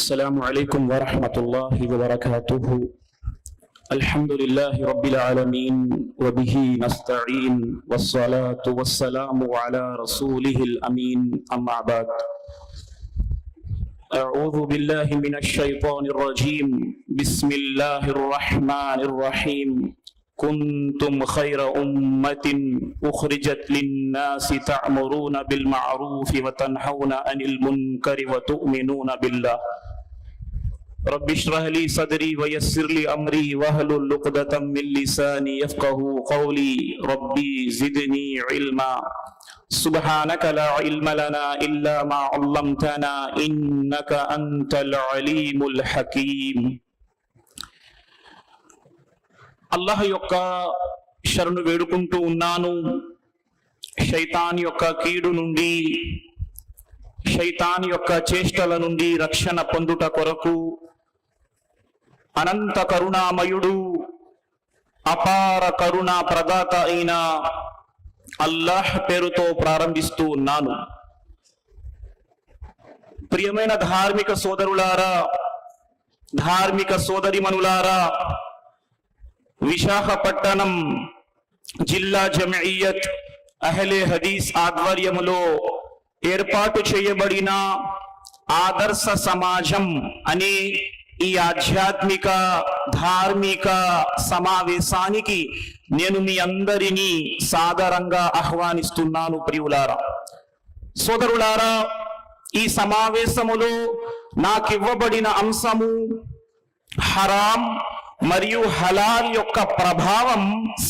السلام عليكم ورحمة الله وبركاته. الحمد لله رب العالمين وبه نستعين والصلاة والسلام على رسوله الأمين أما بعد. أعوذ بالله من الشيطان الرجيم. بسم الله الرحمن الرحيم. كنتم خير أمة أخرجت للناس تأمرون بالمعروف وتنهون عن المنكر وتؤمنون بالله. رب اشرح لي صدري ويسر لي أمري واحلل عقدة من لساني يفقه قولي ربي زدني علما سبحانك لا علم لنا إلا ما علمتنا إنك أنت العليم الحكيم అల్లాహ్ యొక్క శరణు వేడుకుంటూ ఉన్నాను శైతాన్ యొక్క కీడు నుండి శైతాన్ యొక్క చేష్టల నుండి రక్షణ పొందుట కొరకు అనంత కరుణామయుడు అపార కరుణా ప్రదాత అయిన అల్లాహ్ పేరుతో ప్రారంభిస్తూ ఉన్నాను. ప్రియమైన ధార్మిక సోదరులారా ధార్మిక సోదరిమనులారా విశాఖపట్టణం జిల్లా జమయియత్ అహలే హదీస్ ఆధ్వర్యములో ఏర్పాటు చేయబడిన ఆదర్శ సమాజం అనే ఈ ఆధ్యాత్మిక ధార్మిక సమావేశానికి నేను మీ అందరినీ సాదరంగా ఆహ్వానిస్తున్నాను ప్రియులారా. సోదరులారా ఈ సమావేశములో నాకివ్వబడిన అంశము హరాం మరియు హలాల్ యొక్క ప్రభావం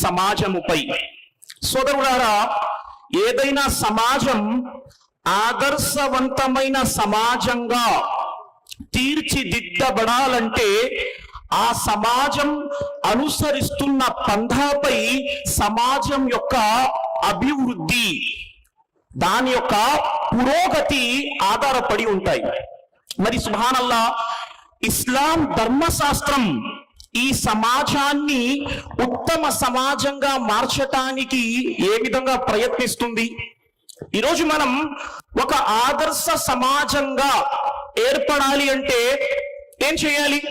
సమాజముపై. సోదరులారా ఏదైనా సమాజం ఆదర్శవంతమైన సమాజంగా తీర్చిదిద్దబడాలంటే ఆ సమాజం అనుసరిస్తున్న పంధాపై సమాజం యొక్క అభివృద్ధి దాని యొక్క పురోగతి ఆధారపడి ఉంటాయి. మరి సుభానల్లా ఇస్లాం ధర్మశాస్త్రం ఈ సమాజాన్ని ఉత్తమ సమాజంగా మార్చటానికి ఏ విధంగా ప్రయత్నిస్తుంది? ఈరోజు మనం ఒక ఆదర్శ సమాజంగా ఏర్పడాలి అంటే ఏం చేయాలి?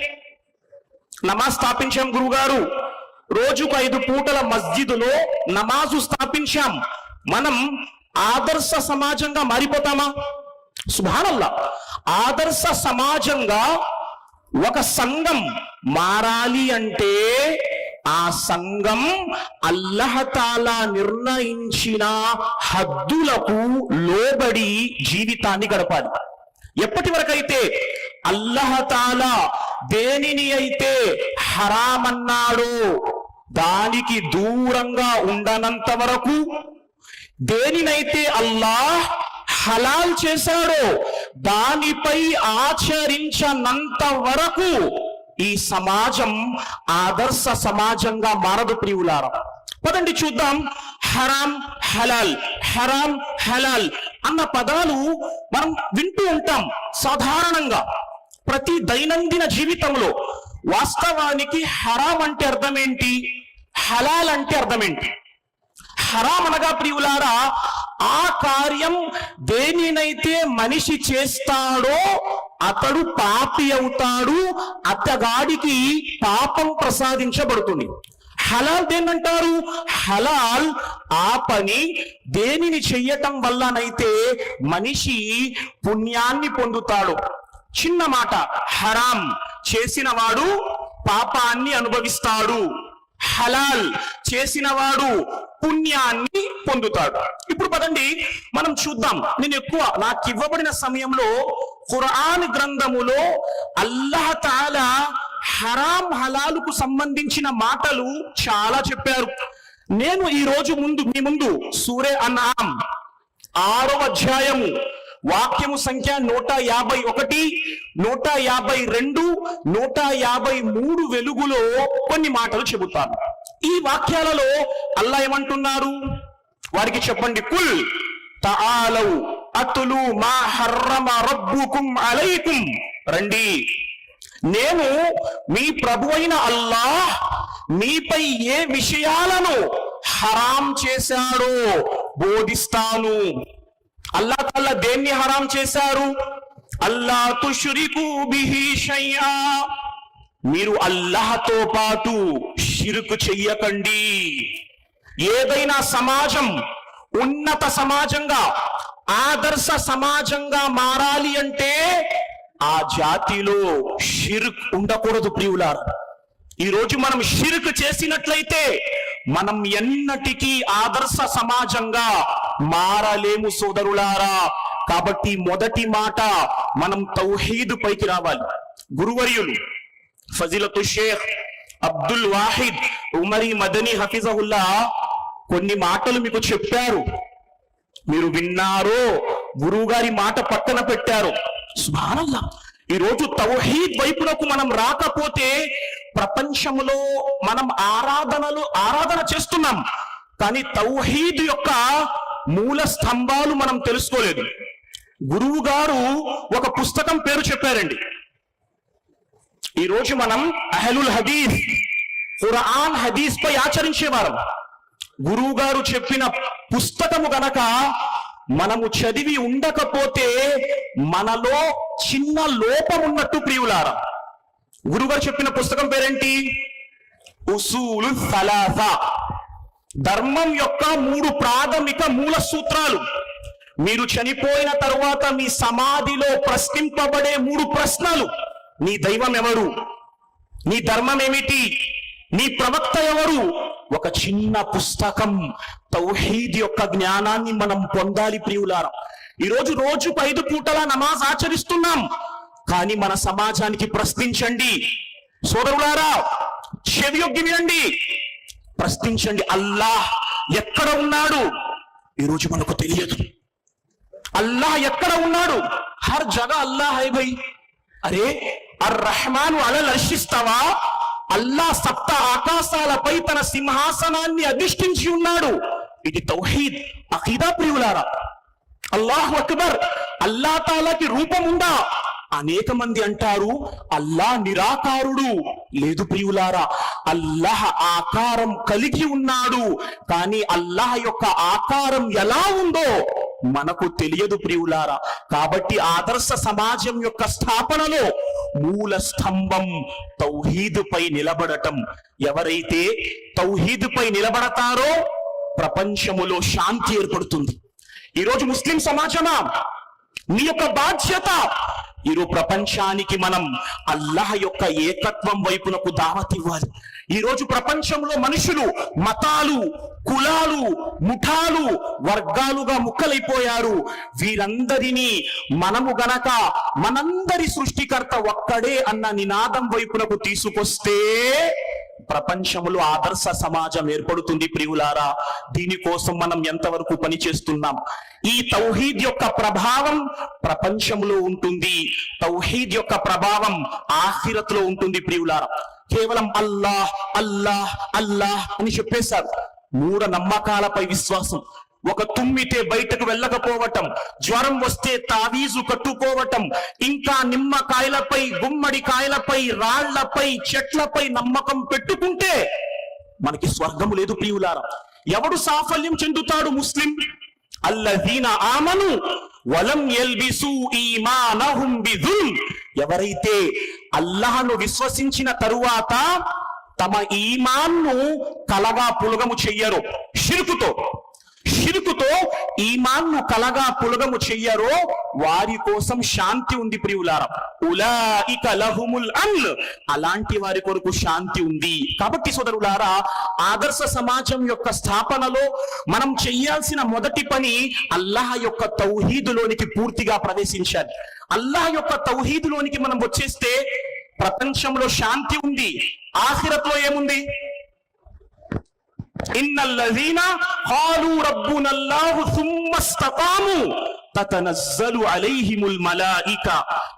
నమాజ్ స్థాపించాం గురుగారు. రోజుకు ఐదు పూటల మస్జిదులో నమాజు స్థాపించాం. మనం ఆదర్శ సమాజంగా మారిపోతామా? సుభానల్లా. ఆదర్శ సమాజంగా ఒక సంఘం మారాలి అంటే ఆ సంఘం అల్లహతాలా నిర్ణయించిన హద్దులకు లోబడి జీవితాన్ని గడపాలి. ఎప్పటి వరకైతే అల్లహతాలా దేనిని అయితే హరామన్నాడో దానికి దూరంగా ఉండనంత వరకు దేనినైతే అల్లాహ్ హలాల్ చేశాడో దానిపై ఆచరించనంత వరకు ఈ సమాజం ఆదర్శ సమాజంగా మారదు ప్రియులారం. పదండి చూద్దాం. హరాం హలాల్ హరాం హలాల్ అన్న పదాలు మనం వింటూ ఉంటాం సాధారణంగా ప్రతి దైనందిన జీవితంలో. వాస్తవానికి హరాం అంటే అర్థం ఏంటి? హలాల్ అంటే అర్థం ఏంటి? హరాం అనగా ప్రియులారా ఆ కార్యం దేనినైతే మనిషి చేస్తాడో అతడు పాపి అవుతాడు అతగాడికి పాపం ప్రసాదించబడుతుంది. హలాల్ దేన్నంటారు? హలాల్ ఆ పని దేనిని చెయ్యటం వల్లనైతే మనిషి పుణ్యాన్ని పొందుతాడు. చిన్న మాట హరాం చేసిన వాడు పాపాన్ని అనుభవిస్తాడు. హలాల్ చేసిన వాడు పుణ్యాన్ని పొందుతాడు. ఇప్పుడు పదండి మనం చూద్దాం. నేను ఎక్కువ నాకు ఇవ్వబడిన సమయంలో ఖురాన్ గ్రంథములో అల్లహ తాలా హరాం హలాలుకు సంబంధించిన మాటలు చాలా చెప్పారు. నేను ఈ రోజు ముందు మీ ముందు సూరే అన్నాం ఆరో అధ్యాయము వాక్యము సంఖ్య నూట యాభై ఒకటి నూట యాభై రెండు నూట యాభై మూడు వెలుగులో కొన్ని మాటలు చెబుతాను. ఈ వాక్యాలలో అల్లా ఏమంటున్నారు? వారికి చెప్పండి. కుల్ తాలవు అతులు మా హర్రమ రబ్బుకుం అలైకుం. రండి. నేను మీ ప్రభు అయిన అల్లాహ్ మీపై ఏ విషయాలను హరాం చేశాడో బోధిస్తాను. అల్లా తల్ల దేన్ని హరాం చేశారు? అల్లా తుషురికు బిహి షయ్యా మీరు అల్లాహతో పాటు షిరుకు చెయ్యకండి. ఏదైనా సమాజం ఉన్నత సమాజంగా ఆదర్శ సమాజంగా మారాలి అంటే ఆ జాతిలో షిరుక్ ఉండకూడదు ప్రియులారా. ఈ రోజు మనం షిరుక్ చేసినట్లయితే మనం ఎన్నటికీ ఆదర్శ సమాజంగా మారలేము సోదరులారా. కాబట్టి మొదటి మాట మనం తౌహీద్ పైకి రావాలి. గురువర్యులు ఫజిలతు షేఖ్ అబ్దుల్ వాహిద్ ఉమరి మదనీ హఫీజహుల్లా కొన్ని మాటలు మీకు చెప్పారు. మీరు విన్నారో గురువు గారి మాట పక్కన పెట్టారు. సుభానల్లా. ఈరోజు తౌహీద్ వైపునకు మనం రాకపోతే ప్రపంచంలో మనం ఆరాధనలు ఆరాధన చేస్తున్నాం. కానీ తౌహీద్ యొక్క మూల స్తంభాలు మనం తెలుసుకోలేదు. గురువు గారు ఒక పుస్తకం పేరు చెప్పారండి. ఈరోజు మనం అహలుల్ హదీస్ ఖురాన్ హదీస్ పై ఆచరించేవారం. గురువు గారు చెప్పిన పుస్తకము గనక మనము చదివి ఉండకపోతే మనలో చిన్న లోపం ఉన్నట్టు ప్రియులారా. గురుగారు చెప్పిన పుస్తకం పేరేంటి? ఉసూలు సలాసా. ధర్మం యొక్క మూడు ప్రాథమిక మూల సూత్రాలు. మీరు చనిపోయిన తరువాత మీ సమాధిలో ప్రశ్నింపబడే మూడు ప్రశ్నలు. నీ దైవం ఎవరు? నీ ధర్మం ఏమిటి? నీ ప్రవక్త ఎవరు? ఒక చిన్న పుస్తకం తౌహీద్ యొక్క జ్ఞానాన్ని మనం పొందాలి ప్రియులారా. ఈరోజు రోజు ఐదు పూటల నమాజ్ ఆచరిస్తున్నాం. కానీ మన సమాజానికి ప్రశ్నించండి. సోదరులారా చెవియొగ్గి వినండి. ప్రశ్నించండి అల్లాహ్ ఎక్కడ ఉన్నాడు? ఈరోజు మనకు తెలియదు. అల్లాహ్ ఎక్కడ ఉన్నాడు? హర్ జగ అల్లాహ్ హై భయ్ అరే అర్ రహమాను అలా లర్షిస్తావా అల్లాహ్ సప్త ఆకాశాలపై తన సింహాసనాన్ని అధిష్ఠించి ఉన్నాడు. ఇది తౌహీద్. అఖీదా ప్రియులారా అల్లాహ్ అక్బర్ అల్లా తాలాకి రూపం ఉందా? అనేక మంది అంటారు అల్లా నిరాకారుడు. లేదు ప్రియులారా అల్లాహ్ ఆకారం కలిగి ఉన్నాడు. కానీ అల్లాహ్ యొక్క ఆకారం ఎలా ఉందో మనకు తెలియదు ప్రియులారా. కాబట్టి ఆదర్శ సమాజం యొక్క స్థాపనలో మూల స్తంభం తౌహీదు పై నిలబడటం. ఎవరైతే తౌహీదుపై నిలబడతారో ప్రపంచములో శాంతి ఏర్పడుతుంది. ఈరోజు ముస్లిం సమాజమా? మీ యొక్క బాధ్యత ఈరోజు ప్రపంచానికి మనం అల్లాహ్ యొక్క ఏకత్వం వైపునకు దావత్ ఇవ్వాలి. ఈ రోజు ప్రపంచంలో మనుషులు మతాలు కులాలు ముఠాలు వర్గాలుగా ముక్కలైపోయారు. వీరందరినీ మనము గనక మనందరి సృష్టికర్త ఒక్కడే అన్న నినాదం వైపునకు తీసుకొస్తే ప్రపంచంలో ఆదర్శ సమాజం ఏర్పడుతుంది ప్రియులారా. దీనికోసం మనం ఎంతవరకు పని చేస్తున్నాం ఈ తౌహీద్ యొక్క ప్రభావం ప్రపంచంలో ఉంటుంది. తౌహీద్ యొక్క ప్రభావం ఆఖిరత్లో ఉంటుంది ప్రియులారా. కేవలం అల్లాహ్ అల్లాహ్ అల్లాహ్ అని చెప్పేశారు. మూఢ నమ్మకాలపై విశ్వాసం. ఒక తుమ్మితే బయటకు వెళ్ళకపోవటం జ్వరం వస్తే తావీజు కట్టుకోవటం ఇంకా నిమ్మకాయలపై గుమ్మడి కాయలపై రాళ్ళపై చెట్లపై నమ్మకం పెట్టుకుంటే మనకి స్వర్గము లేదు ప్రియులారా. ఎవడు సాఫల్యం చెందుతాడు ముస్లిం? అల్లదీన ఆమను వలం ఎల్బిసు ఈమానహుం బిదుల్ ఎవరైతే అల్లాహను విశ్వసించిన తరువాత తమ ఈమాన్ను కలగా పులగము చెయ్యరు షిరుకుతో. షిరుకుతో ఈమాన్ను కలగా పులగము చెయ్యరో వారి కోసం శాంతి ఉంది ప్రియులారా. ఉలాయిక లహుముల్ అన్ల్ అలాంటి వారి కొరకు శాంతి ఉంది. కాబట్టి సోదరులారా ఆదర్శ సమాజం యొక్క స్థాపనలో మనం చెయ్యాల్సిన మొదటి పని అల్లాహ్ యొక్క తౌహీదులోనికి పూర్తిగా ప్రవేశించాలి. అల్లాహ్ యొక్క తౌహీదులోనికి మనం వచ్చేస్తే ప్రపంచంలో శాంతి ఉంది. ఆఖిరత్లో ఏముంది? إن الذين قالوا ربنا الله ثم استقاموا తతనజ్జలు అలైహిముల్ మలాయిక.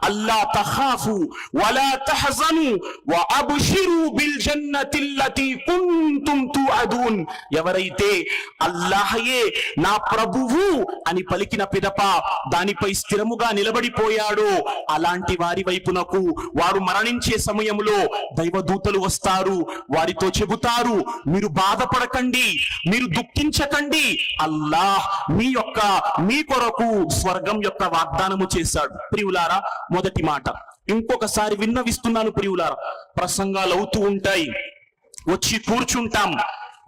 అల్లా తఖాఫు వలా తహజను వ అబ్షిరు బిల్ జన్నతిల్లతి కుంతుం తుఅదున్ ఎవరైతే అల్లాహయే నా ప్రభువు అని పలికిన పిదప దానిపై స్థిరముగా నిలబడిపోయాడో అలాంటి వారి వైపునకు వారు మరణించే సమయంలో దైవదూతలు వస్తారు. వారితో చెబుతారు మీరు బాధపడకండి మీరు దుఃఖించకండి. అల్లాహ్ మీ యొక్క మీ కొరకు స్వర్గం యొక్క వాగ్దానము చేశాడు. ప్రియులారా మొదటి మాట. ఇంకొకసారి విన్నవిస్తున్నాను ప్రియులారా ప్రసంగాలు అవుతూ ఉంటాయి. వచ్చి కూర్చుంటాం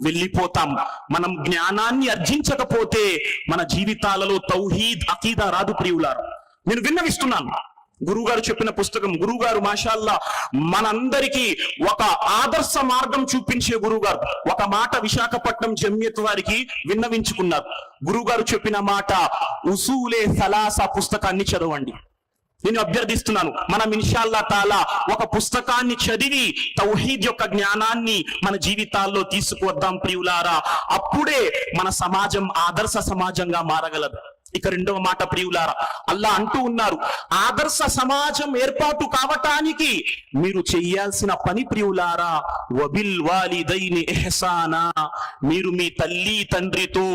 వెళ్ళిపోతాం. మనం జ్ఞానాన్ని అర్జించకపోతే మన జీవితాలలో తౌహీద్ అకీదా రాదు ప్రియులారా. నేను విన్నవిస్తున్నాను. గురువుగారు చెప్పిన పుస్తకం గురుగారు మాషాల్లా మనందరికీ ఒక ఆదర్శ మార్గం చూపించే గురుగారు ఒక మాట విశాఖపట్నం జమ్యత్ వారికి విన్నవించుకున్నారు. గురువుగారు చెప్పిన మాట ఉసూలే సలాస పుస్తకాన్ని చదవండి. నేను అభ్యర్థిస్తున్నాను మనం ఇన్షాల్లా తాలా ఒక పుస్తకాన్ని చదివి తౌహీద్ యొక్క జ్ఞానాన్ని మన జీవితాల్లో తీసుకువద్దాం ప్రియులారా. అప్పుడే మన సమాజం ఆదర్శ సమాజంగా మారగలదు. ఇక రెండవ మాట ప్రియులారా అల్లా అంటూ ఉన్నారు ఆదర్శ సమాజం ఏర్పాటు కావటానికి మీరు చెయ్యాల్సిన పని ప్రియులారా వబిల్ వాలిదైని ఎహసానా మీరు మీ తల్లి తండ్రితో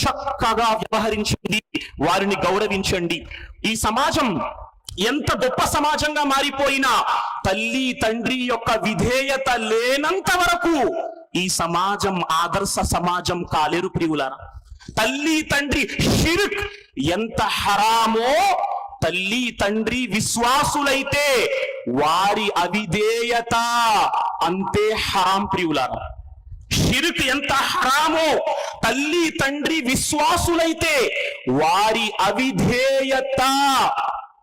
చక్కగా వ్యవహరించండి వారిని గౌరవించండి. ఈ సమాజం ఎంత గొప్ప సమాజంగా మారిపోయినా తల్లి తండ్రి యొక్క విధేయత లేనంత వరకు ఈ సమాజం ఆదర్శ సమాజం కాలేరు ప్రియులారా. తల్లి తండ్రి షిర్క్ ఎంత హరామో తల్లి తండ్రి విశ్వాసులైతే వారి అవిధేయత అంతే హరాం ప్రియులారా. షిర్క్ ఎంత హరామో తల్లి తండ్రి విశ్వాసులైతే వారి అవిధేయత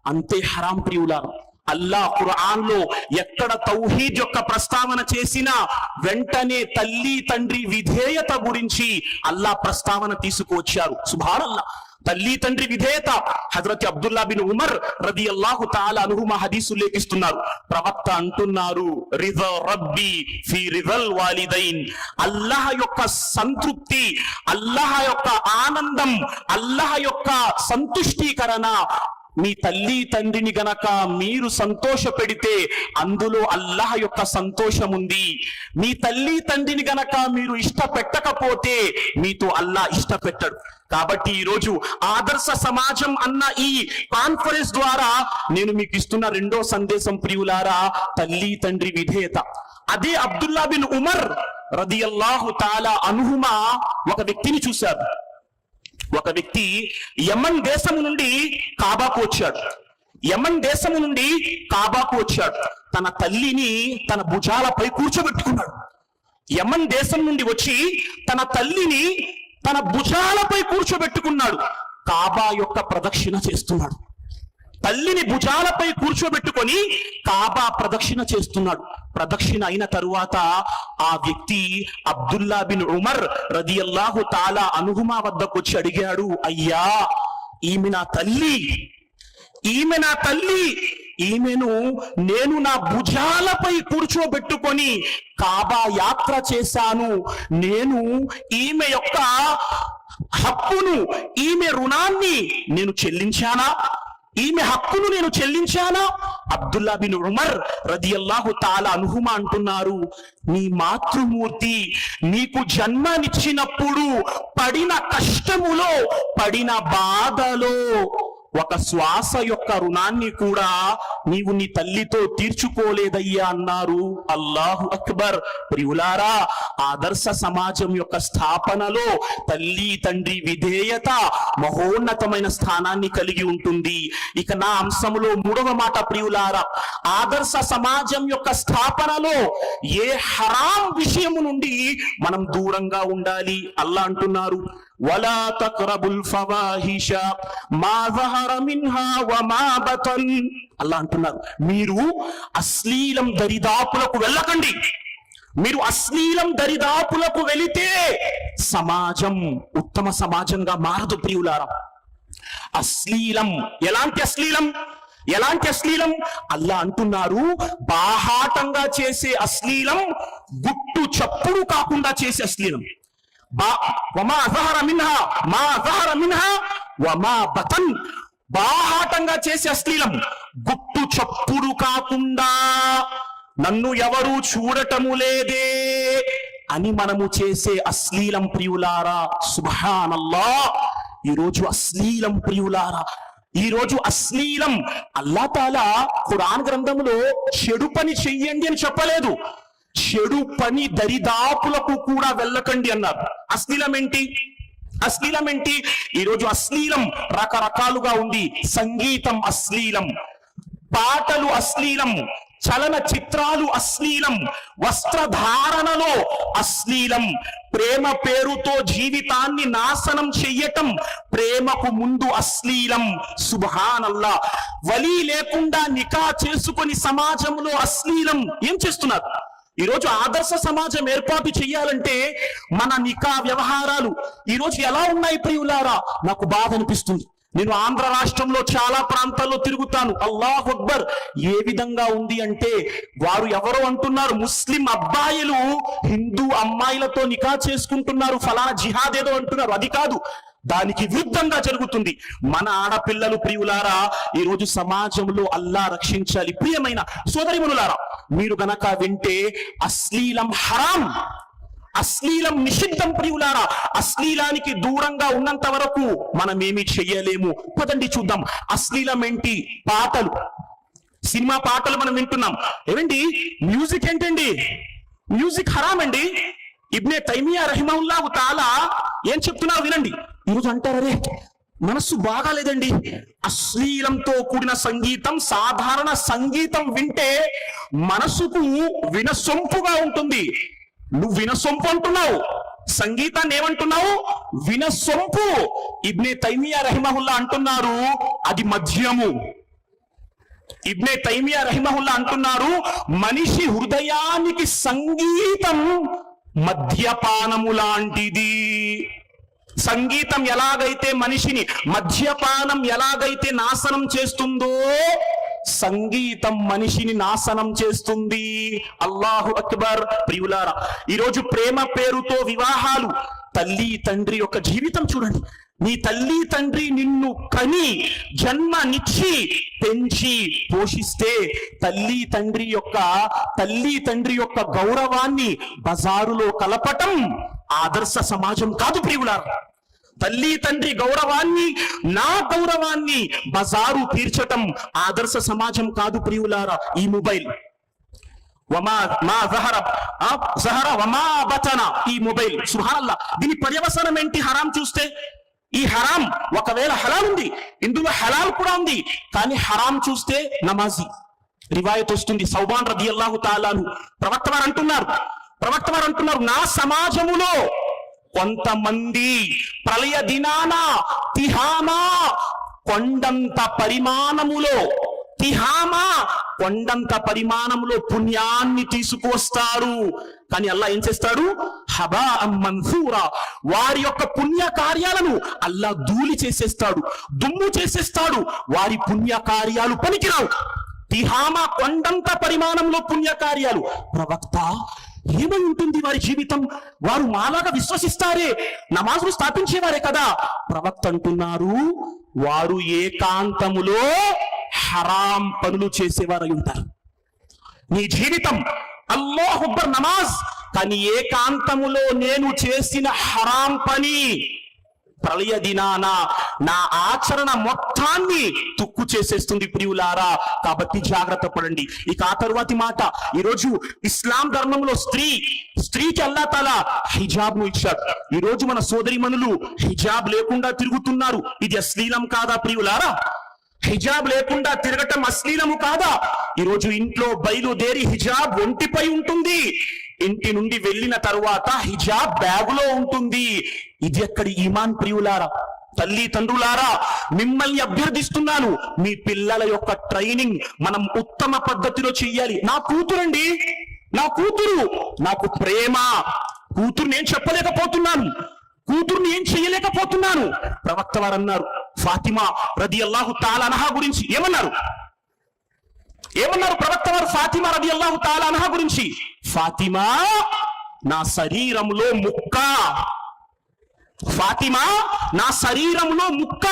అంతే హరాం ప్రియులారా. అల్లా ఖురాన్లో ఎక్కడ తౌహీద్ యొక్క ప్రస్తావన చేసినా వెంటనే తల్లి తండ్రి విధేయత గురించి అల్లా ప్రస్తావన తీసుకువచ్చారు. సుభారల్లా తల్లి తండ్రి విధేయత. హజరత్ అబ్దుల్లా బిన్ ఉమర్ రది అల్లాహు తాలా అనుహుమ హదీసు లేఖిస్తున్నారు ప్రవక్త అంటున్నారు రబ్బి ఫీ రిజల్ వాలిదైన్. అల్లాహ యొక్క సంతృప్తి అల్లాహ యొక్క ఆనందం అల్లాహ యొక్క సంతుష్టీకరణ మీ తల్లి తండ్రిని గనక మీరు సంతోష పెడితే అందులో అల్లాహ్ యొక్క సంతోషం ఉంది మీ తల్లి తండ్రిని గనక మీరు ఇష్టపెట్టకపోతే మీతో అల్లా ఇష్టపెట్టడు. కాబట్టి ఈరోజు ఆదర్శ సమాజం అన్న ఈ కాన్ఫరెన్స్ ద్వారా నేను మీకు ఇస్తున్న రెండో సందేశం ప్రియులారా తల్లి తండ్రి విధేయత. అదే అబ్దుల్లా బిన్ ఉమర్ రదియల్లాహు తాలా అనుహుమా ఒక వ్యక్తిని చూశారు. ఒక వ్యక్తి యమన్ దేశము నుండి కాబాకు వచ్చాడు. యమన్ దేశము నుండి కాబాకు వచ్చాడు. తన తల్లిని తన భుజాలపై కూర్చోబెట్టుకున్నాడు. యమన్ దేశం నుండి వచ్చి తన తల్లిని తన భుజాలపై కూర్చోబెట్టుకున్నాడు. కాబా యొక్క ప్రదక్షిణ చేస్తున్నాడు. తల్లిని భుజాలపై కూర్చోబెట్టుకొని కాబా ప్రదక్షిణ చేస్తున్నాడు. ప్రదక్షిణ అయిన తరువాత ఆ వ్యక్తి అబ్దుల్లా బిన్ ఉమర్ రదియల్లాహు తాలా అనుహుమా వద్దకు వచ్చి అడిగాడు అయ్యా ఈమె నా తల్లి ఈమె నా తల్లి ఈమెను నేను నా భుజాలపై కూర్చోబెట్టుకొని కాబా యాత్ర చేశాను. నేను ఈమె యొక్క హక్కును ఈమె రుణాన్ని నేను చెల్లించానా? ఈమె హక్కును నేను చెల్లించానా? అబ్దుల్లా బిన్ ఉమర్ రదియల్లాహు తాలా అనుహుమా అంటున్నారు నీ మాతృమూర్తి నీకు జన్మనిచ్చినప్పుడు పడిన కష్టములో పడిన బాధలో ఒక శ్వాస యొక్క రుణాన్ని కూడా నీవు నీ తల్లితో తీర్చుకోలేదయ్యా అన్నారు. అల్లాహు అక్బర్. ప్రియులారా ఆదర్శ సమాజం యొక్క స్థాపనలో తల్లి తండ్రి విధేయత మహోన్నతమైన స్థానాన్ని కలిగి ఉంటుంది. ఇక నా అంశములో మూడవ మాట ప్రియులారా ఆదర్శ సమాజం యొక్క స్థాపనలో ఏ హరాం విషయము నుండి మనం దూరంగా ఉండాలి? అల్లా అంటున్నారు. ولا تقربوا الفواحش ما ظهر منها وما بطن అల్లా అంటున్నారు మీరు అశ్లీలం దరిదాపులకు వెళ్ళకండి మీరు అశ్లీలం దరిదాపులకు వెళితే సమాజం ఉత్తమ సమాజంగా మారదు ప్రియులారా అశ్లీలం ఎలాంటి అశ్లీలం ఎలాంటి అశ్లీలం అల్లా అంటున్నారు బాహాటంగా చేసే అశ్లీలం గుట్టు చప్పుడు కాకుండా చేసే అశ్లీలం బా వమా మిన్హా మా మిన్హా వమా బతన్. బాహాటంగా చేసే అశ్లీలం. గుట్టు చప్పుడు కాకుండా నన్ను ఎవరు చూడటము లేదే అని మనము చేసే అశ్లీలం ప్రియులారా సుభానల్లా. ఈరోజు అశ్లీలం ప్రియులారా ఈ రోజు అశ్లీలం. అల్లా తాలా ఖురాన్ గ్రంథంలో చెడు పని చెయ్యండి అని చెప్పలేదు. చెడు పని దరిదాపులకు కూడా వెళ్ళకండి అన్నారు. అశ్లీలం ఏంటి? అశ్లీలం ఏంటి? ఈరోజు అశ్లీలం రకరకాలుగా ఉంది. సంగీతం అశ్లీలం పాటలు అశ్లీలం చలన చిత్రాలు అశ్లీలం వస్త్రధారణలో అశ్లీలం ప్రేమ పేరుతో జీవితాన్ని నాశనం చెయ్యటం ప్రేమకు ముందు అశ్లీలం. సుభానల్లా వలి లేకుండా నికా చేసుకొని సమాజంలో అశ్లీలం. ఏం చేస్తున్నారు? ఈరోజు ఆదర్శ సమాజం ఏర్పాటు చేయాలంటే మన నికా వ్యవహారాలు ఈరోజు ఎలా ఉన్నాయి ప్రియులారా? నాకు బాధ అనిపిస్తుంది. నేను ఆంధ్ర రాష్ట్రంలో చాలా ప్రాంతాల్లో తిరుగుతాను. అల్లాహ్ అక్బర్ ఏ విధంగా ఉంది అంటే వారు ఎవరో అంటున్నారు ముస్లిం అబ్బాయిలు హిందూ అమ్మాయిలతో నికా చేసుకుంటున్నారు ఫలానా జిహాద్ ఏదో అంటున్నారు. అది కాదు. దానికి విరుద్ధంగా జరుగుతుంది. మన ఆడపిల్లలు ప్రియులారా ఈ రోజు సమాజంలో అల్లా రక్షించాలి. ప్రియమైన సోదరిమనులారా మీరు గనక వింటే అశ్లీలం హరాం అశ్లీలం నిషిద్ధం ప్రియులారా అశ్లీలానికి దూరంగా ఉన్నంత వరకు మనం ఏమి చెయ్యలేము పదండి చూద్దాం. అశ్లీలం ఏంటి? పాటలు. సినిమా పాటలు మనం వింటున్నాం. ఏమండి మ్యూజిక్ ఏంటండి? మ్యూజిక్ హరాం అండి? ఇబ్నే తైమియా రహిమహుల్లాహు తాలా ఏం చెప్తున్నారు వినండి. ఈరోజు అంటారు అరే మనస్సు బాగాలేదండి. అశ్లీలంతో కూడిన సంగీతం సాధారణ సంగీతం వింటే మనసుకు వినసొంపుగా ఉంటుంది. నువ్వు వినసొంపు అంటున్నావు. సంగీతాన్ని ఏమంటున్నావు? వినసొంపు. ఇబ్నే తైమియా రహిమహుల్లా అంటున్నారు అది మధ్యము. ఇబ్నే తైమియా రహిమహుల్లా అంటున్నారు మనిషి హృదయానికి సంగీతం మద్యపానము లాంటిది. సంగీతం ఎలాగైతే మనిషిని మద్యపానం ఎలాగైతే నాశనం చేస్తుందో సంగీతం మనిషిని నాశనం చేస్తుంది. అల్లాహు అక్బర్. ప్రియులారా ఈరోజు ప్రేమ పేరుతో వివాహాలు. తల్లి తండ్రి యొక్క జీవితం చూడండి. నీ తల్లి తండ్రి నిన్ను కని జన్మనిచ్చి పెంచి పోషిస్తే తల్లి తండ్రి యొక్క తల్లి తండ్రి యొక్క గౌరవాన్ని బజారులో కలపటం ఆదర్శ సమాజం కాదు ప్రియులారా. తల్లి తండ్రి గౌరవాన్ని నా గౌరవాన్ని బజారు తీర్చటం ఆదర్శ సమాజం కాదు ప్రియులారా ఈ మొబైల్. వమా మా జహర జహర వమా ఈ మొబైల్. సుహానల్లా దీని పర్యవసనం ఏంటి హరాం చూస్తే? ఈ హరాం ఒకవేళ హలాల్ ఉంది ఇందులో హలాల్ కూడా ఉంది కానీ హరాం చూస్తే నమాజీ. రివాయత్ వస్తుంది సౌబాన్ రది అల్లాహు తాలాను. ప్రవక్త వారు అంటున్నారు ప్రవక్త వారు అంటున్నారు నా సమాజములో కొంతమంది ప్రళయ దినాన తిహామా కొండంత పరిమాణములో తిహామా కొండంత పరిమాణంలో పుణ్యాన్ని తీసుకువస్తారు. కానీ అల్లా ఏం చేస్తాడు? హబా మన్సూరా. వారి యొక్క పుణ్య కార్యాలను అల్లా ధూళి చేసేస్తాడు దుమ్ము చేసేస్తాడు. వారి పుణ్య కార్యాలు పనికిరావు. తిహామా కొండంత పరిమాణంలో పుణ్య కార్యాలు ప్రవక్త ఏమై ఉంటుంది వారి జీవితం? వారు మాలాగా విశ్వసిస్తారే. నమాజులు స్థాపించేవారే కదా. ప్రవక్త అంటున్నారు వారు ఏకాంతములో హరాం పనులు చేసేవారై ఉంటారు. నీ జీవితం అల్లాహుబ్బర్ నమాజ్ కానీ ఏకాంతములో నేను చేసిన హరాం పని ప్రళయ దినాన నా ఆచరణ మొత్తాన్ని తుక్కు చేసేస్తుంది ప్రియులారా. కాబట్టి జాగ్రత్త పడండి. ఇక ఆ తరువాతి మాట ఈరోజు ఇస్లాం ధర్మంలో స్త్రీ స్త్రీకి అల్లా తల హిజాబ్ను ఇచ్చాడు. ఈ రోజు మన సోదరిమణులు హిజాబ్ లేకుండా తిరుగుతున్నారు. ఇది అశ్లీలం కాదా ప్రియులారా? హిజాబ్ లేకుండా తిరగటం అశ్లీలము కాదా? ఈరోజు ఇంట్లో బయలుదేరి హిజాబ్ ఒంటిపై ఉంటుంది. ఇంటి నుండి వెళ్ళిన తరువాత హిజాబ్ బ్యాగులో ఉంటుంది. ఇది ఎక్కడి ఈమాన్ ప్రియులారా? తల్లి తండ్రులారా మిమ్మల్ని అభ్యర్థిస్తున్నాను. మీ పిల్లల యొక్క ట్రైనింగ్ మనం ఉత్తమ పద్ధతిలో చెయ్యాలి. నా కూతురండి నా కూతురు నాకు ప్రేమ. కూతురు నేను చెప్పలేకపోతున్నాను. కూతుర్ని ఏం చేయలేకపోతున్నాను ప్రవక్త వారు అన్నారు ఫాతిమా రది అల్లాహు తాలనహా గురించి ఏమన్నారు? ఏమన్నారు ప్రవక్త వారు? ఫాతిమా రవి అల్లాహు తాలనహా గురించి. ఫాతిమా నా శరీరంలో ముక్క. ఫాతిమా నా శరీరంలో ముక్క.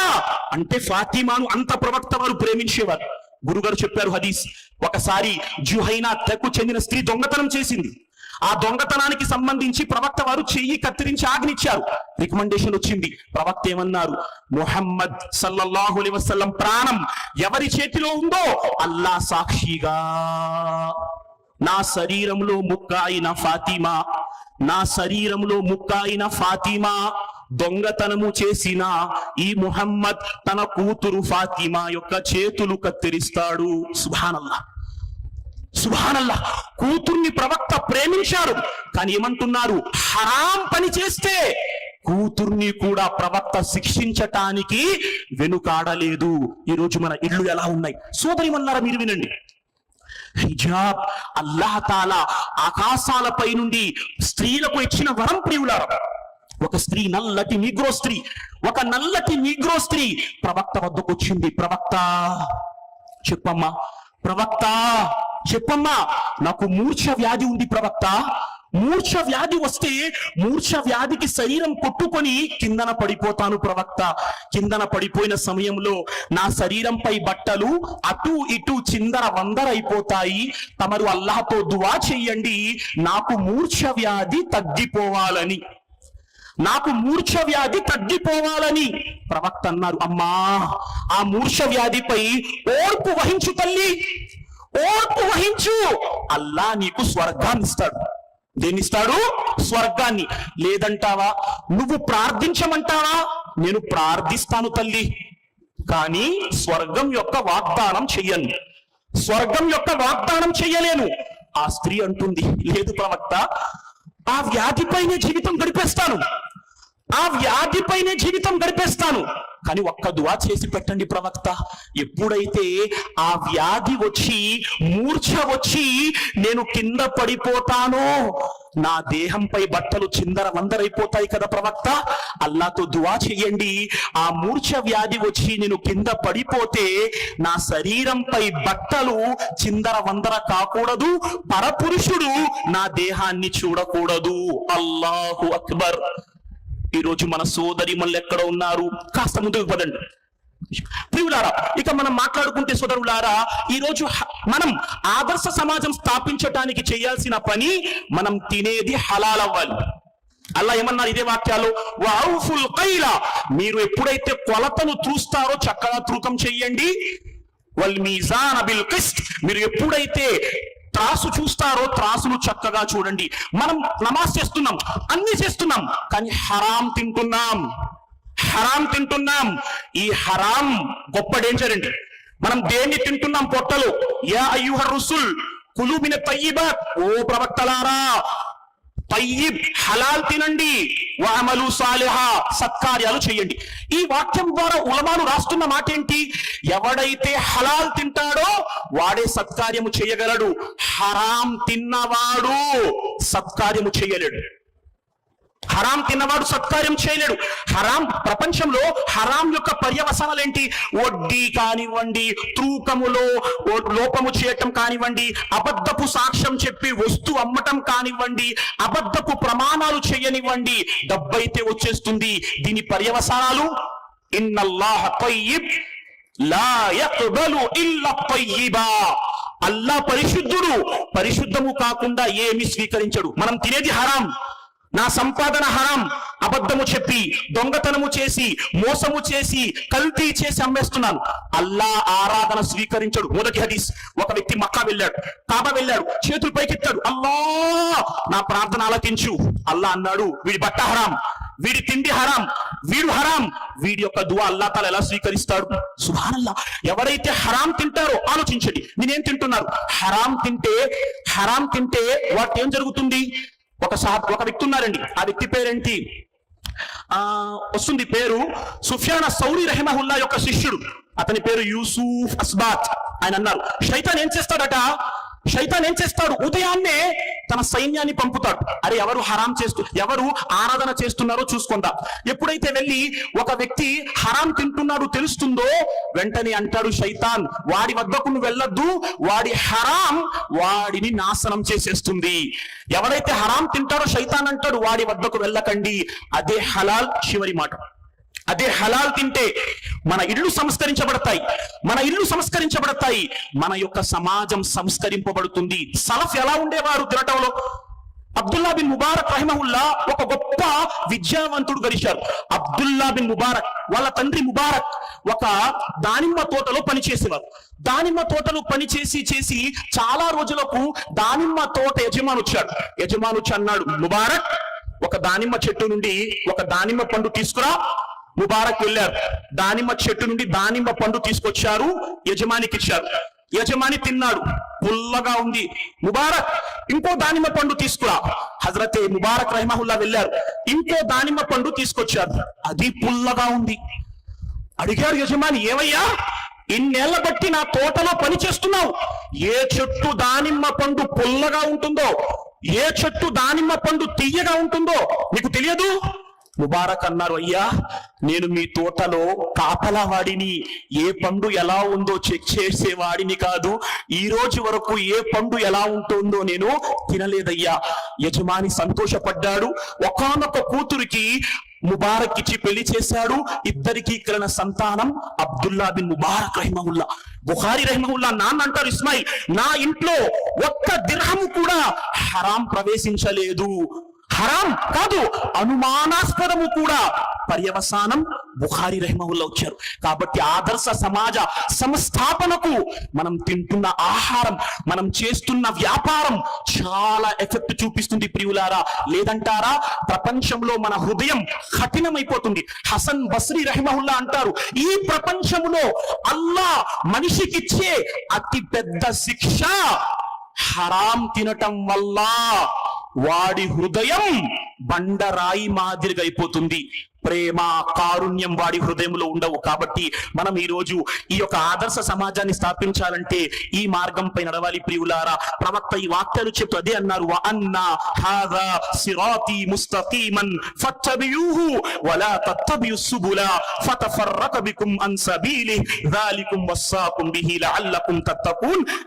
అంటే ఫాతిమాను అంత ప్రవక్త వారు ప్రేమించేవారు. గురుగారు చెప్పారు హదీస్. ఒకసారి జుహైనా తెక్కు చెందిన స్త్రీ దొంగతనం చేసింది. ఆ దొంగతనానికి సంబంధించి ప్రవక్త వారు చెయ్యి కత్తిరించి ఆగ్నిచ్చారు రికమెండేషన్ వచ్చింది. ప్రవక్త ఏమన్నారు? మొహమ్మద్ సల్లల్లాహు వసల్లం ప్రాణం ఎవరి చేతిలో ఉందో అల్లా సాక్షిగా. నా శరీరంలో ముక్క అయిన ఫాతిమా నా శరీరంలో ముక్క అయిన ఫాతిమా దొంగతనము చేసిన ఈ ముహమ్మద్ తన కూతురు ఫాతిమా యొక్క చేతులు కత్తిరిస్తాడు. సుభానల్లా సుభానల్లా కూతుర్ని ప్రవక్త ప్రేమించారు కానీ ఏమంటున్నారు? హరాం పని చేస్తే కూతుర్ని కూడా ప్రవక్త శిక్షించటానికి వెనుకాడలేదు. ఈరోజు మన ఇళ్ళు ఎలా ఉన్నాయి? సోదరి అన్నారా మీరు వినండి. హిజాబ్ అల్లాహ్ తాలా ఆకాశాలపై నుండి స్త్రీలకు ఇచ్చిన వరం ప్రియులారా. ఒక స్త్రీ నల్లటి నీగ్రో స్త్రీ ఒక నల్లటి నీగ్రో స్త్రీ ప్రవక్త వద్దకు వచ్చింది. ప్రవక్త చెప్పమ్మా ప్రవక్త చెప్పమ్మా నాకు మూర్ఛ వ్యాధి ఉంది ప్రవక్త. మూర్ఛ వ్యాధి వస్తే మూర్ఛ వ్యాధికి శరీరం కొట్టుకొని కిందన పడిపోతాను ప్రవక్త. కిందన పడిపోయిన సమయంలో నా శరీరంపై బట్టలు అటు ఇటు చిందర వందరైపోతాయి. తమరు అల్లాహతో దువా చెయ్యండి నాకు మూర్ఛ వ్యాధి తగ్గిపోవాలని. నాకు మూర్ఛ వ్యాధి తగ్గిపోవాలని ప్రవక్త అన్నారు అమ్మా ఆ మూర్ఛ వ్యాధిపై ఓర్పు వహించు తల్లి ఓర్పు వహించు. అల్లా నీకు స్వర్గాన్ని ఇస్తాడు. దేన్ని ఇస్తాడు? స్వర్గాన్ని. లేదంటావా? నువ్వు ప్రార్థించమంటావా? నేను ప్రార్థిస్తాను తల్లి. కానీ స్వర్గం యొక్క వాగ్దానం చెయ్యను. స్వర్గం యొక్క వాగ్దానం చెయ్యలేను. ఆ స్త్రీ అంటుంది లేదు ప్రవక్త ఆ వ్యాధిపైనే జీవితం గడిపేస్తాను. ఆ వ్యాధిపైనే జీవితం గడిపేస్తాను. కానీ ఒక్క దువా చేసి పెట్టండి ప్రవక్త. ఎప్పుడైతే ఆ వ్యాధి వచ్చి మూర్ఛ వచ్చి నేను కింద పడిపోతానో నా దేహంపై బట్టలు చిందర వందరైపోతాయి కదా ప్రవక్త. అల్లాతో దువా చెయ్యండి ఆ మూర్ఛ వ్యాధి వచ్చి నేను కింద పడిపోతే నా శరీరంపై బట్టలు చిందర వందర కాకూడదు. పరపురుషుడు నా దేహాన్ని చూడకూడదు. అల్లాహు అక్బర్. ఈరోజు మన సోదరి మళ్ళీ ఎక్కడ ఉన్నారు? కాస్త ముందుకు పదండి ప్రియులారా ఇక మనం మాట్లాడుకుంటే సోదరులారా ఈ రోజు మనం ఆదర్శ సమాజం స్థాపించటానికి చేయాల్సిన పని మనం తినేది హలాల్ అవ్వాలి. అల్లా ఏమన్నారు ఇదే వాక్యాలు వాఫుల్ కైలా మీరు ఎప్పుడైతే కొలతను చూస్తారో చక్కగా తూకం చెయ్యండి వల్ మీజాన్ అబిల్ కిస్ట్ మీరు ఎప్పుడైతే త్రాసు చూస్తారో త్రాసును చక్కగా చూడండి. మనం నమాజ్ చేస్తున్నాం అన్ని చేస్తున్నాం కానీ హరాం తింటున్నాం. హరాం తింటున్నాం. ఈ హరాం గొప్ప డేంజర్ అండి. మనం దేన్ని తింటున్నాం పొట్టలు? యా అయ్యుహ రుసుల్ కులుమిన తయ్యిబాత్. ఓ ప్రవక్తలారా తయ్యిబ్ హలాల్ తినండి. వామలు సాలిహా సత్కార్యాలు చేయండి. ఈ వాక్యం ద్వారా ఉలమాలు రాస్తున్న మాట ఏంటి ఎవడైతే హలాల్ తింటాడో వాడే సత్కార్యము చేయగలడు. హరాం తిన్నవాడు సత్కార్యము చేయలేడు. హరాం తిన్నవాడు సత్కార్యం చేయలేడు. హరాం ప్రపంచంలో హరాం యొక్క పర్యవసనాలు ఏంటి వడ్డీ కానివ్వండి తూకములో లోపము చేయటం కానివ్వండి అబద్ధపు సాక్ష్యం చెప్పి వస్తు అమ్మటం కానివ్వండి అబద్ధపు ప్రమాణాలు చేయనివ్వండి డబ్బైతే వచ్చేస్తుంది. దీని పర్యవసానాలు ఇన్నల్లాహ తయ్యిబ్ లా యక్బలు ఇల్ల తయ్యిబా. అల్లా పరిశుద్ధుడు పరిశుద్ధము కాకుండా ఏమి స్వీకరించడు. మనం తినేది హరాం. నా సంపాదన హరాం అబద్ధము చెప్పి దొంగతనము చేసి మోసము చేసి కల్తీ చేసి అమ్మేస్తున్నాను. అల్లా ఆరాధన స్వీకరించడు. మొదటి హదీస్ ఒక వ్యక్తి మక్కా వెళ్ళాడు. కాబా వెళ్ళాడు. చేతులు పైకెత్తాడు అల్లా నా ప్రార్థన ఆలకించు. అల్లా అన్నాడు వీడి బట్ట హరాం వీడి తిండి హరాం వీడు హరాం. వీడి యొక్క దువా అల్లా తాలా ఎలా స్వీకరిస్తాడు? సుభానల్లా ఎవరైతే హరాం తింటారో ఆలోచించండి. నేనేం తింటున్నారు? హరాం తింటే హరాం తింటే వాటి ఏం జరుగుతుంది? ఒక సా ఒక వ్యక్తి ఉన్నారండి. ఆ వ్యక్తి పేరేంటి? ఆ వస్తుంది పేరు సుఫియాన సౌరి రెహమహుల్లా యొక్క శిష్యుడు. అతని పేరు యూసుఫ్ అస్బాత్. ఆయన అన్నారు శైతాన్ ఏం చేస్తాడట? శైతాన్ ఏం చేస్తాడు? ఉదయాన్నే తన సైన్యాన్ని పంపుతాడు. అరే ఎవరు హరాం చేస్తూ ఎవరు ఆరాధన చేస్తున్నారో చూసుకుందా. ఎప్పుడైతే వెళ్ళి ఒక వ్యక్తి హరాం తింటున్నాడు తెలుస్తుందో వెంటనే అంటాడు శైతాన్ వాడి వద్దకు నువ్వు వెళ్ళొద్దు. వాడి హరాం వాడిని నాశనం చేసేస్తుంది. ఎవరైతే హరాం తింటారో శైతాన్ అంటాడు వాడి వద్దకు వెళ్ళకండి. అదే హలాల్ చివరి మాట. అదే హలాల్ తింటే మన ఇల్లు సంస్కరించబడతాయి. మన ఇల్లు సంస్కరించబడతాయి. మన యొక్క సమాజం సంస్కరింపబడుతుంది. సలఫ్ ఎలా ఉండేవారు తినటంలో? అబ్దుల్లా బిన్ ముబారక్ రహిమహుల్లా ఒక గొప్ప విద్యావంతుడు గడిచారు. అబ్దుల్లా బిన్ ముబారక్ వాళ్ళ తండ్రి ముబారక్ ఒక దానిమ్మ తోటలో పనిచేసేవారు. దానిమ్మ తోటలో పనిచేసి చేసి చేసి చాలా రోజులకు దానిమ్మ తోట యజమాని వచ్చాడు. యజమాని వచ్చి అన్నాడు ముబారక్ ఒక దానిమ్మ చెట్టు నుండి ఒక దానిమ్మ పండు తీసుకురా. ముబారక్ వెళ్ళారు. దానిమ్మ చెట్టు నుండి దానిమ్మ పండు తీసుకొచ్చారు. యజమానికి ఇచ్చారు. యజమాని తిన్నాడు. పుల్లగా ఉంది. ముబారక్ ఇంకో దానిమ్మ పండు తీసుకురా. హజరతే ముబారక్ రహిమహుల్లా వెళ్ళారు. ఇంకో దానిమ్మ పండు తీసుకొచ్చారు. అది పుల్లగా ఉంది. అడిగారు యజమాని ఏమయ్యా ఇన్నేళ్ళ బట్టి నా తోటలో పని చేస్తున్నావు. ఏ చెట్టు దానిమ్మ పండు పుల్లగా ఉంటుందో ఏ చెట్టు దానిమ్మ పండు తీయగా ఉంటుందో నీకు తెలియదు? ముబారక్ అన్నారు అయ్యా నేను మీ తోటలో కాపలా వాడిని ఏ పండు ఎలా ఉందో చెక్ చేసేవాడిని కాదు. ఈ రోజు వరకు ఏ పండు ఎలా ఉంటుందో నేను తినలేదయ్యా. యజమాని సంతోషపడ్డాడు. ఒకనొక కూతురికి ముబారక్ ఇచ్చి పెళ్ళి చేశాడు. ఇద్దరికి కలిగిన సంతానం అబ్దుల్లా బిన్ ముబారక్ రహిమహుల్లా. బుహారి రహిమహుల్లా నాన్న అంటారు ఇస్మాయిల్ నా ఇంట్లో ఒక్క దిర్హము కూడా హరాం ప్రవేశించలేదు. హరాం కాదు అనుమానాస్పదము కూడా. పర్యవసానం బుఖారి రహిమహుల్లా వచ్చారు. కాబట్టి ఆదర్శ సమాజ సంస్థాపనకు మనం తింటున్న ఆహారం మనం చేస్తున్న వ్యాపారం చాలా ఎఫెక్ట్ చూపిస్తుంది ప్రియులారా. లేదంటారా? ప్రపంచంలో మన హృదయం కఠినమైపోతుంది. హసన్ బస్రీ రహిమహుల్లా అంటారు ఈ ప్రపంచంలో అల్లా మనిషికిచ్చే అతి పెద్ద శిక్ష హరాం తినటం వల్ల. వాడి హృదయం బండరాయి మాదిరిగా అయిపోతుంది. ప్రేమ కారుణ్యం వాడి హృదయంలో ఉండవు. కాబట్టి మనం ఈరోజు ఈ యొక్క ఆదర్శ సమాజాన్ని స్థాపించాలంటే ఈ మార్గంపై నడవాలి ప్రియులారా. ప్రవక్త ఈ వాక్యాలు చెప్తూ అదే అన్నారు. అన్న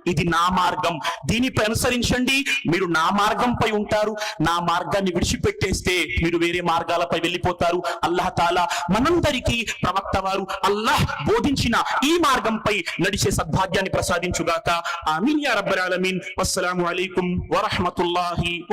ఇది నా మార్గం. దీనిపై అనుసరించండి. మీరు నా మార్గంపై ఉంటారు. నా మార్గాన్ని విడిచిపెట్టేస్తే మీరు వేరే మార్గాలపై వెళ్ళిపోతారు. అల్లాహ్ తాలా మనందరికీ ప్రవక్త వారు అల్లాహ్ బోధించిన ఈ మార్గంపై నడిచే సద్భాగ్యాన్ని ప్రసాదించుగాక. ఆమీన్ యా రబ్బల్ ఆలమీన్. వస్సలాము అలైకుం వరహ్మతుల్లాహి